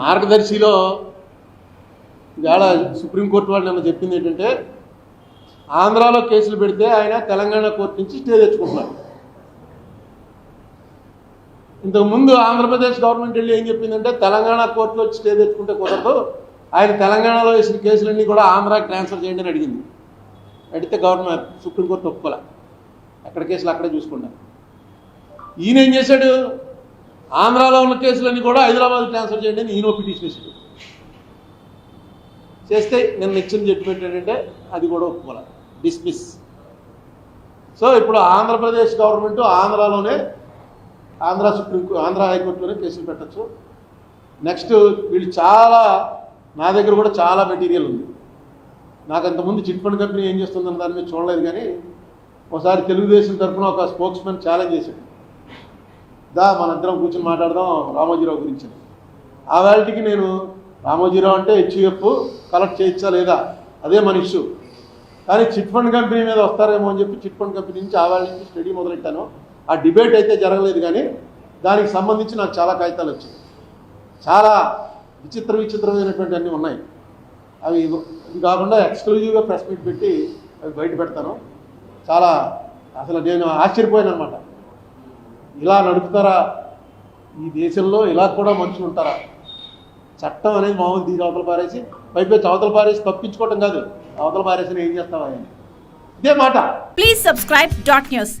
మార్గదర్శిలో ఇవాళ సుప్రీంకోర్టు వాళ్ళు నిన్న చెప్పింది ఏంటంటే ఆంధ్రాలో కేసులు పెడితే ఆయన తెలంగాణ కోర్టు నుంచి స్టే తెచ్చుకుంటున్నారు. ఇంతకు ముందు ఆంధ్రప్రదేశ్ గవర్నమెంట్ వెళ్ళి ఏం చెప్పిందంటే తెలంగాణ కోర్టులో స్టే తెచ్చుకుంటే కుదరదు ఆయన తెలంగాణలో వేసిన కేసులన్నీ కూడా ఆంధ్రాకి ట్రాన్స్ఫర్ చేయండి అని అడిగింది. అడిగితే గవర్నమెంట్ సుప్రీంకోర్టు ఒప్పుకోలే. అక్కడ కేసులు అక్కడే చూసుకున్నారు ఈయన ఏం చేశాడు? ఆంధ్రాలో ఉన్న కేసులన్నీ కూడా హైదరాబాద్ ట్రాన్స్ఫర్ చేయండి అని ఈయన పిటిషన్ ఇచ్చింది చేస్తే నేను ఇచ్చిన జడ్జిమెంట్ ఏంటంటే అది కూడా ఒప్పుకోవాలి డిస్మిస్ సో ఇప్పుడు ఆంధ్రప్రదేశ్ గవర్నమెంట్ ఆంధ్రాలోనే ఆంధ్ర సుప్రీం ఆంధ్ర హైకోర్టులోనే కేసులు పెట్టచ్చు. నెక్స్ట్ వీళ్ళు చాలా నా దగ్గర కూడా చాలా మెటీరియల్ ఉంది. నాకు అంతకుముందు చిట్ ఫండ్ కంపెనీ ఏం చేస్తుందని దాని మీద చూడలేదు కానీ ఒకసారి తెలుగుదేశం తరఫున ఒక స్పోక్స్మెన్ ఛాలెంజ్ చేశాడు. దా మనందరం కూర్చొని మాట్లాడదాం రామోజీరావు గురించి. ఆ వేళటికి నేను రామోజీరావు అంటే హెచ్యుఎఫ్ కలెక్ట్ చేయొచ్చా లేదా? అదే మన ఇష్యూ. కానీ చిట్ ఫండ్ కంపెనీ మీద వస్తారేమో అని చెప్పి చిట్ ఫండ్ కంపెనీ నుంచి ఆ వేళ నుంచి స్టడీ మొదలెట్టాను. ఆ డిబేట్ అయితే జరగలేదు కానీ దానికి సంబంధించి నాకు చాలా కాగితాలు వచ్చాయి. చాలా విచిత్ర విచిత్రమైనటువంటి అన్నీ ఉన్నాయి. అవి ఇది కాకుండా ఎక్స్క్లూజివ్గా ప్రెస్ మీట్ పెట్టి అవి బయట పెడతాను. చాలా అసలు నేను ఆశ్చర్యపోయాను అనమాట ఇలా నడుపుతారా? ఈ దేశంలో ఇలా కూడా మనుషులు ఉంటారా? చట్టం అనేది మామూలు తీసి అవతల పారేసి పైపెచ్చి అవతల పారేసి తప్పించుకోవటం కాదు. అవతల పారేసిన ఏం చేస్తావా అని ఇదే మాట. Please subscribe dot news